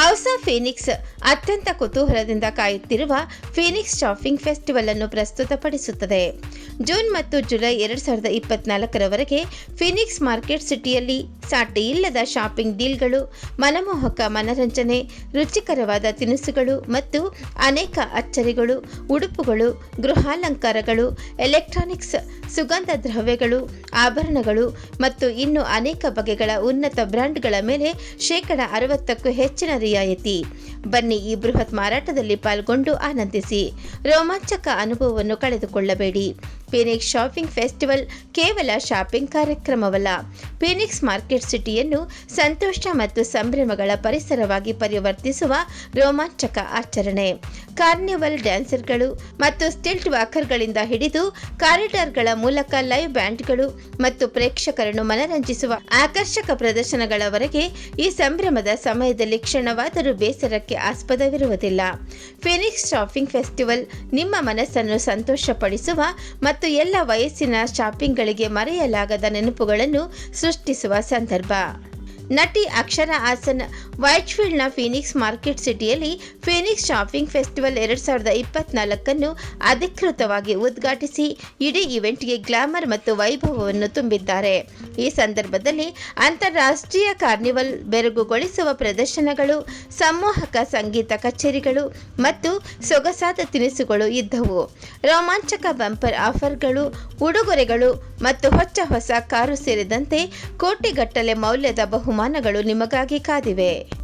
House of Phoenix ಅತ್ಯಂತ ಕುತೂಹಲದಿಂದ ಕಾಯುತ್ತಿರುವ ಫೀನಿಕ್ಸ್ ಶಾಪಿಂಗ್ ಫೆಸ್ಟಿವಲ್ ಅನ್ನು ಪ್ರಸ್ತುತಪಡಿಸುತ್ತದೆ. ಜೂನ್ ಮತ್ತು ಜುಲೈ ಎರಡು ಸಾವಿರದ ಇಪ್ಪತ್ನಾಲ್ಕರವರೆಗೆ ಫೀನಿಕ್ಸ್ ಮಾರ್ಕೆಟ್ ಸಿಟಿಯಲ್ಲಿ ಸಾಟಿ ಇಲ್ಲದ ಶಾಪಿಂಗ್ ಡೀಲ್ಗಳು, ಮನಮೋಹಕ ಮನರಂಜನೆ, ರುಚಿಕರವಾದ ತಿನಿಸುಗಳು ಮತ್ತು ಅನೇಕ ಅಚ್ಚರಿಗಳು, ಉಡುಪುಗಳು, ಗೃಹಾಲಂಕಾರಗಳು, ಎಲೆಕ್ಟ್ರಾನಿಕ್ಸ್, ಸುಗಂಧ ದ್ರವ್ಯಗಳು, ಆಭರಣಗಳು ಮತ್ತು ಇನ್ನು ಅನೇಕ ಬಗೆಗಳ ಉನ್ನತ ಬ್ರ್ಯಾಂಡ್ಗಳ ಮೇಲೆ ಶೇಕಡ ಅರವತ್ತಕ್ಕೂ ಹೆಚ್ಚಿನ ರಿಯಾಯಿತಿ. ಬನ್ನಿ ಈ ಬೃಹತ್ ಮಾರಾಟದಲ್ಲಿ ಪಾಲ್ಗೊಂಡು ಆನಂದಿಸಿ. ರೋಮಾಂಚಕ ಅನುಭವವನ್ನು ಕಳೆದುಕೊಳ್ಳಬೇಡಿ. ಫೀನಿಕ್ಸ್ ಶಾಪಿಂಗ್ ಫೆಸ್ಟಿವಲ್ ಕೇವಲ ಶಾಪಿಂಗ್ ಕಾರ್ಯಕ್ರಮವಲ್ಲ. ಫೀನಿಕ್ಸ್ ಮಾರ್ಕೆಟ್ ಸಿಟಿಯನ್ನು ಸಂತೋಷ ಮತ್ತು ಸಂಭ್ರಮಗಳ ಪರಿಸರವಾಗಿ ಪರಿವರ್ತಿಸುವ ರೋಮಾಂಚಕ ಆಚರಣೆ. ಕಾರ್ನಿವಲ್ ಡ್ಯಾನ್ಸರ್ಗಳು ಮತ್ತು ಸ್ಟಿಲ್ಟ್ ವಾಕರ್ಗಳಿಂದ ಹಿಡಿದು ಕಾರಿಡಾರ್ಗಳ ಮೂಲಕ ಲೈವ್ ಬ್ಯಾಂಡ್ಗಳು ಮತ್ತು ಪ್ರೇಕ್ಷಕರನ್ನು ಮನರಂಜಿಸುವ ಆಕರ್ಷಕ ಪ್ರದರ್ಶನಗಳವರೆಗೆ ಈ ಸಂಭ್ರಮದ ಸಮಯದಲ್ಲಿ ಕ್ಷಣವಾದರೂ ಬೇಸರಕ್ಕೆ ಆಸ್ಪದವಿರುವುದಿಲ್ಲ. ಫಿನಿಕ್ಸ್ ಶಾಪಿಂಗ್ ಫೆಸ್ಟಿವಲ್ ನಿಮ್ಮ ಮನಸ್ಸನ್ನು ಸಂತೋಷಪಡಿಸುವ ಮತ್ತು ಎಲ್ಲ ವಯಸ್ಸಿನ ಶಾಪಿಂಗ್ಗಳಿಗೆ ಮರೆಯಲಾಗದ ನೆನಪುಗಳನ್ನು ಸೃಷ್ಟಿಸುವ ಸಂದರ್ಭ. ನಟಿ ಅಕ್ಷರ ಹಾಸನ್ ವೈಟ್ಫೀಲ್ಡ್ನ ಫೀನಿಕ್ಸ್ ಮಾರ್ಕೆಟ್ ಸಿಟಿಯಲ್ಲಿ ಫೀನಿಕ್ಸ್ ಶಾಪಿಂಗ್ ಫೆಸ್ಟಿವಲ್ ಎರಡು ಸಾವಿರದ ಇಪ್ಪತ್ನಾಲ್ಕನ್ನು ಅಧಿಕೃತವಾಗಿ ಉದ್ಘಾಟಿಸಿ ಇಡೀ ಇವೆಂಟ್ಗೆ ಗ್ಲಾಮರ್ ಮತ್ತು ವೈಭವವನ್ನು ತುಂಬಿದ್ದಾರೆ. ಈ ಸಂದರ್ಭದಲ್ಲಿ ಅಂತಾರಾಷ್ಟ್ರೀಯ ಕಾರ್ನಿವಲ್ ಬೆರಗುಗೊಳಿಸುವ ಪ್ರದರ್ಶನಗಳು, ಸಂಮೋಹಕ ಸಂಗೀತ ಕಚೇರಿಗಳು ಮತ್ತು ಸೊಗಸಾದ ತಿನಿಸುಗಳು ಇದ್ದವು. ರೋಮಾಂಚಕ ಬಂಪರ್ ಆಫರ್ಗಳು, ಉಡುಗೊರೆಗಳು ಮತ್ತು ಹೊಚ್ಚ ಹೊಸ ಕಾರು ಸೇರಿದಂತೆ ಕೋಟಿಗಟ್ಟಲೆ ಮೌಲ್ಯದ ಬಹುಮಾನಗಳು ನಿಮಗಾಗಿ ಕಾದಿವೆ.